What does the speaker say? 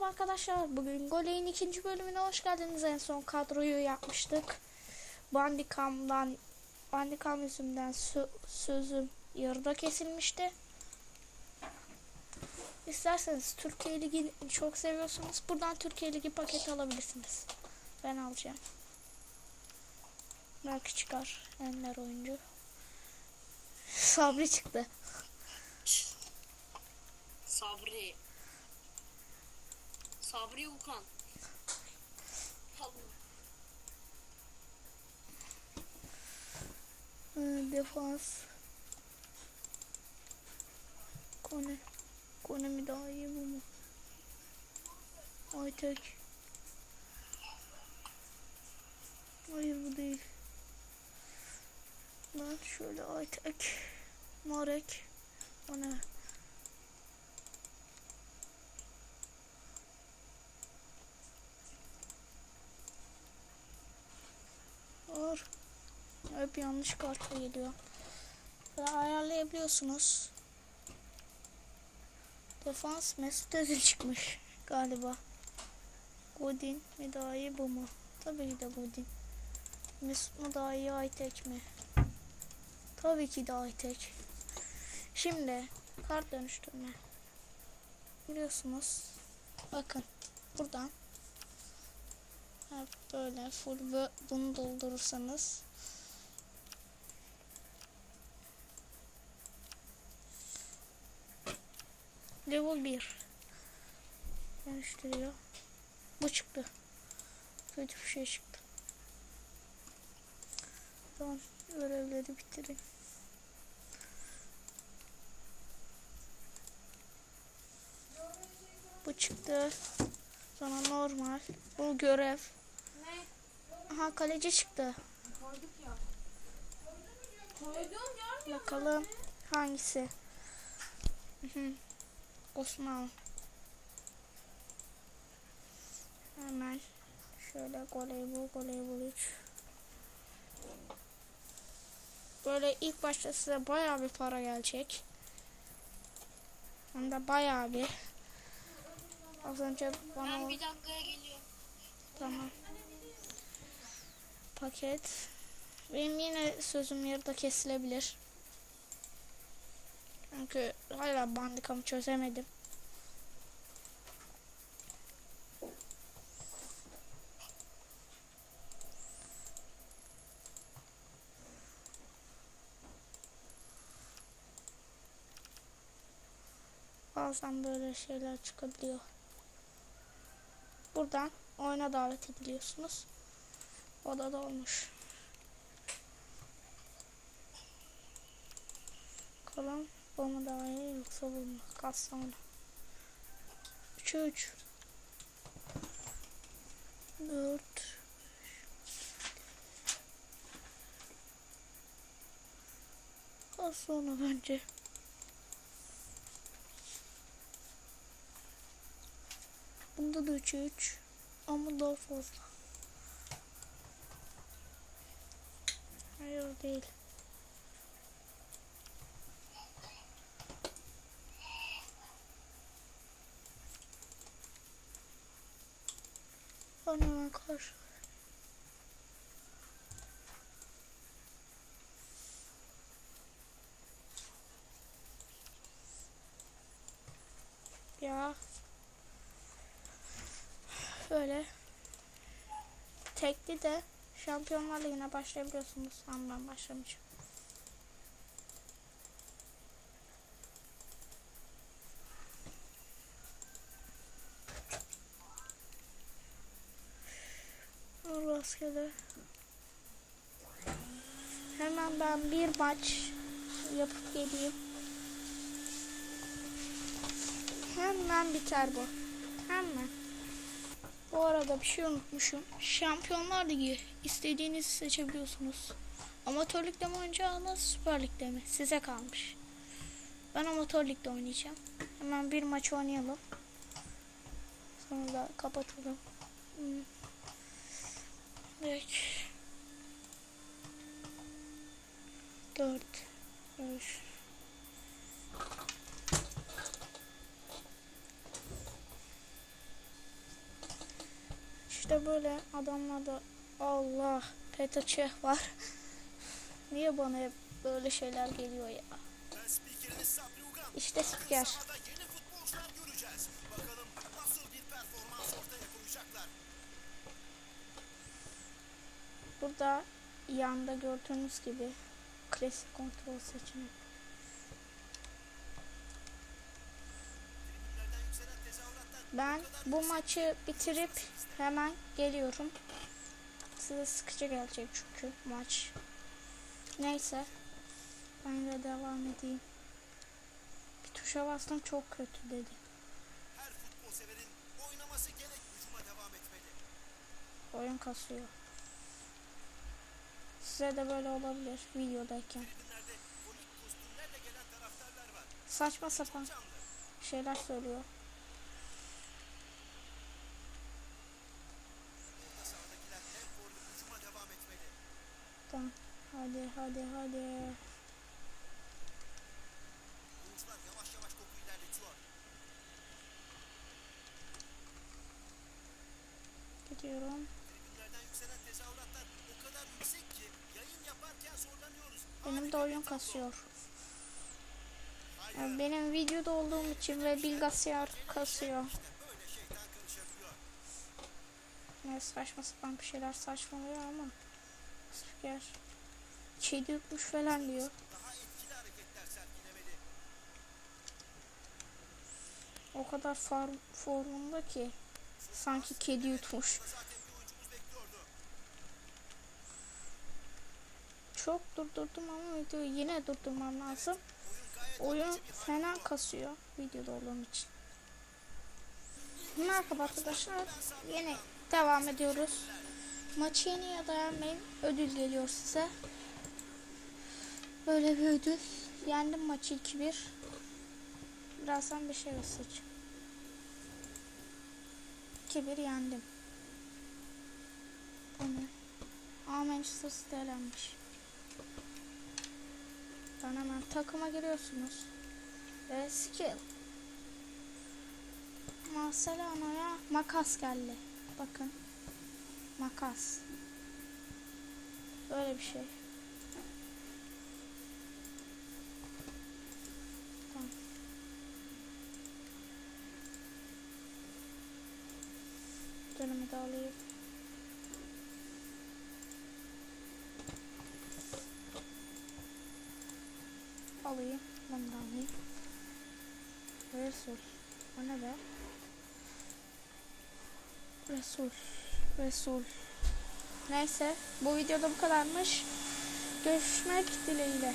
Merhaba arkadaşlar. Bugün Goley'in ikinci bölümüne hoş geldiniz. En son kadroyu yapmıştık. Bandicam'dan Bandicam yüzünden sö- sözüm yarıda kesilmişti. İsterseniz Türkiye Ligi çok seviyorsanız buradan Türkiye Ligi paketi alabilirsiniz. Ben alacağım. Belki çıkar. Enler oyuncu. Sabri çıktı. Sabri. Sabri Ukan. Ee, defans. Kone. Kone mi daha iyi bu mu? Aytek. Hayır bu değil. Ben şöyle Aytek. Marek. O ne? Var. Hep yanlış kartla geliyor. Ve ayarlayabiliyorsunuz. Defans Mesut Özil çıkmış galiba. Godin mi daha iyi bu mu? Tabii ki de Godin. Mesut mu daha iyi Aytek mi? Tabii ki de Aytek. Şimdi kart dönüştürme. Biliyorsunuz. Bakın buradan hep böyle full bunu doldurursanız Level 1 Dönüştürüyor. Bu çıktı. Kötü bir şey çıktı. Tamam. Görevleri bitirin. Bu çıktı. Sonra normal. Bu görev. Aha kaleci çıktı. Koyduk ya. Koydum ya. Bakalım hangisi? Hı hı. Osman. Hemen şöyle voleybol, voleybol 3. Böyle ilk başta size bayağı bir para gelecek. Hem de bayağı bir. Az önce bana Ben bir dakikaya geliyorum. Tamam. Paket. Benim yine sözüm yarıda kesilebilir. Çünkü hala bandikamı çözemedim. Bazen böyle şeyler çıkabiliyor. Buradan oyuna davet ediliyorsunuz. Odada olmuş. Bakalım mu daha iyi yoksa bu mu? Kastamonu. 3'e 3. 4 Kastamonu bence. Bunda da 3'e 3 ama daha fazla. Hayır değil. Bana karşı. Ya. Böyle. Tekli de Şampiyonlar Ligi'ne başlayabiliyorsunuz. Ama ben başlamayacağım. Rastgele. Hemen ben bir maç yapıp geleyim. Hemen biter bu. Hemen. Bu arada bir şey unutmuşum. Şampiyonlar Ligi istediğinizi seçebiliyorsunuz. Amatör ligde mi oynayacağınız, Süper Lig'de mi? Size kalmış. Ben amatör ligde oynayacağım. Hemen bir maç oynayalım. Sonra da kapatalım. Hmm. Peki. 4 5 İşte böyle adamlarda Allah Petaçeh var. Niye bana hep böyle şeyler geliyor ya? İşte spiker. Burada yanda gördüğünüz gibi klasik kontrol tezahüratlar Ben bu maçı bitirip hemen geliyorum. Size sıkıcı gelecek çünkü maç. Neyse. Ben de devam edeyim. Bir tuşa bastım çok kötü dedi. her futbol severin oynaması gerek hücuma devam etmeli. Oyun kasıyor. Size de böyle olabilir videodayken. Saçma sapan şeyler söylüyor. Tamam. Hadi hadi hadi. Gidiyorum. Benim de oyun kasıyor. Yani benim videoda olduğum için ve bilgisayar kasıyor. Ne saçma sapan bir şeyler saçmalıyor ama spiker kedi yutmuş falan diyor. O kadar form, formunda ki sanki kedi yutmuş. Çok durdurdum ama videoyu yine durdurmam lazım. Oyun fena kasıyor videoda olduğum için. Merhaba arkadaşlar. Yine devam ediyoruz. Maçı yeni ya da yenmeyin. Ödül geliyor size. Böyle bir ödül. Yendim maçı 2-1. Birazdan bir şey göstereceğim. 2-1 yendim. Bu ne? Aa Manchester City elenmiş. Ben hemen takıma giriyorsunuz. Ve skill. Marcelano'ya makas geldi. Bakın. Makas. Böyle bir şey. Tamam. Dönümü de alayım. Alayım. Bunu da alayım. Resul. O ne be? Resul. Resul. Neyse. Bu videoda bu kadarmış. Görüşmek dileğiyle.